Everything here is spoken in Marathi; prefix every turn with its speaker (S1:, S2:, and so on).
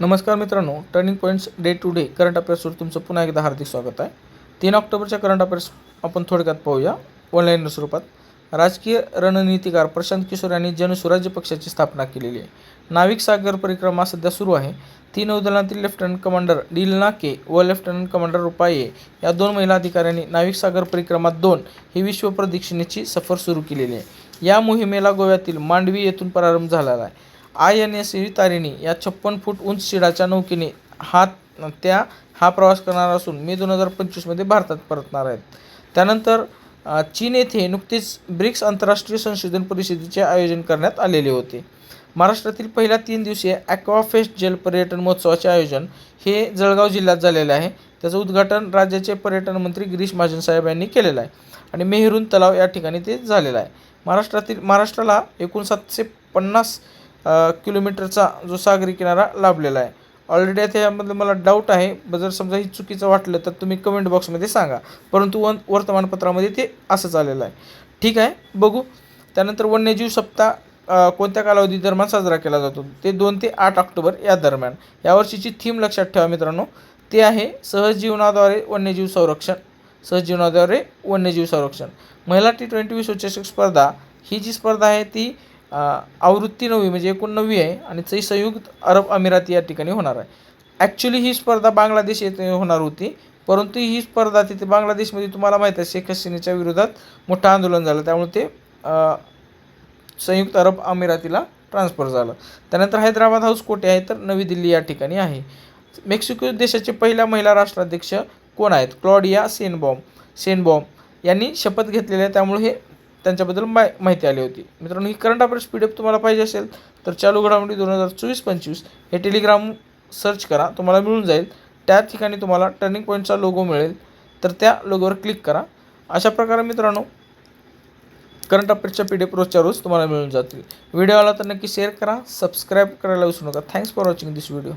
S1: नमस्कार मित्रांनो turning points day to day current अफेअर्सवर तुमचं पुन्हा एकदा हार्दिक स्वागत आहे. तीन ऑक्टोबरच्या करंट अफेअर्स आपण थोडक्यात पाहूया ऑनलाईन स्वरूपात राजकीय रणनीतिकार प्रशांत किशोर यांनी जनसुराज्य पक्षाची स्थापना केलेली आहे. नाविक सागर परिक्रमा सध्या सुरू आहे. तीन नौदलातील लेफ्टनंट कमांडर डील नाके व लेफ्टनंट कमांडर रुपाये या दोन महिला अधिकाऱ्यांनी नाविक सागर परिक्रमा दोन ही विश्व प्रदक्षिणेची सफर सुरू केलेली आहे. या मोहिमेला गोव्यातील मांडवी येथून प्रारंभ झालेला आहे. आय एन एस तारिणी या छप्पन फूट उंच शिडाच्या नौकेने हा त्या हा प्रवास करणार असून मे दोन हजार पंचवीसमध्ये भारतात परतणार आहेत. त्यानंतर चीन येथे नुकतेच ब्रिक्स आंतरराष्ट्रीय संशोधन परिषदेचे आयोजन करण्यात आलेले होते. महाराष्ट्रातील पहिल्या तीन दिवसीय ॲक्वाफेस्ट जल पर्यटन महोत्सवाचे आयोजन हे जळगाव जिल्ह्यात झालेले आहे. त्याचं उद्घाटन राज्याचे पर्यटन मंत्री गिरीश महाजन साहेब यांनी केलेलं आहे आणि मेहरून तलाव या ठिकाणी ते झालेलं आहे. महाराष्ट्रातील महाराष्ट्राला एकूण सातशे पन्नास किलोमीटरचा जो सागरी किनारा लाभलेला आहे. ऑलरेडी आता यामध्ये मला डाऊट आहे. ब- जर समजा ही चुकीचं वाटलं तर तुम्ही कमेंट बॉक्समध्ये सांगा. परंतु वन वर्तमानपत्रामध्ये ते असंच आलेलं आहे. ठीक आहे? बघू. त्यानंतर वन्यजीव सप्ताह कोणत्या कालावधी दरम्यान साजरा केला जातो? ते दोन ते आठ ऑक्टोबर या दरम्यान. यावर्षीची थीम लक्षात ठेवा मित्रांनो. ते आहे सहजीवनाद्वारे वन्यजीव संरक्षण. सहजीवनाद्वारे वन्यजीव संरक्षण. महिला टी ट्वेंटी विश्वचषक स्पर्धा. ही जी स्पर्धा आहे ती आवृत्ती नववी म्हणजे एकूण नववी आहे आणि ती संयुक्त अरब अमिराती या ठिकाणी होणार आहे. ॲक्च्युली ही स्पर्धा बांगलादेश येथे होणार होती परंतु ही स्पर्धा तिथे बांगलादेशमध्ये तुम्हाला माहीत आहे शेख हसीनाच्या विरोधात मोठं आंदोलन झालं. त्यामुळे ते संयुक्त अरब अमिरातीला ट्रान्सफर झालं. त्यानंतर हैदराबाद हाऊस कोठे आहे? तर नवी दिल्ली या ठिकाणी आहे. मेक्सिको देशाचे पहिल्या महिला राष्ट्राध्यक्ष कोण आहेत? क्लॉडिया सेनबॉम सेनबॉम यांनी शपथ घेतलेली आहे. त्यामुळे हे त्यांच्याबद्दल माय माहिती आली होती. मित्रांनो ही current affairs P D F तुम्हाला पाहिजे असेल तर चालू घडामोडी दोन हजार चोवीस पंचवीस हे टेलिग्राम सर्च करा तुम्हाला मिळून जाईल. त्या ठिकाणी तुम्हाला टर्निंग पॉईंटचा लोगो मिळेल. तर त्या लोगोवर क्लिक करा. अशा प्रकारे मित्रांनो करंट अफेअर्सच्या पी डी एफ रोजच्या रोज तुम्हाला मिळून जातील. व्हिडिओ आला तर नक्की शेअर करा सबस्क्राईब करायला विसरू नका. Thanks for watching this video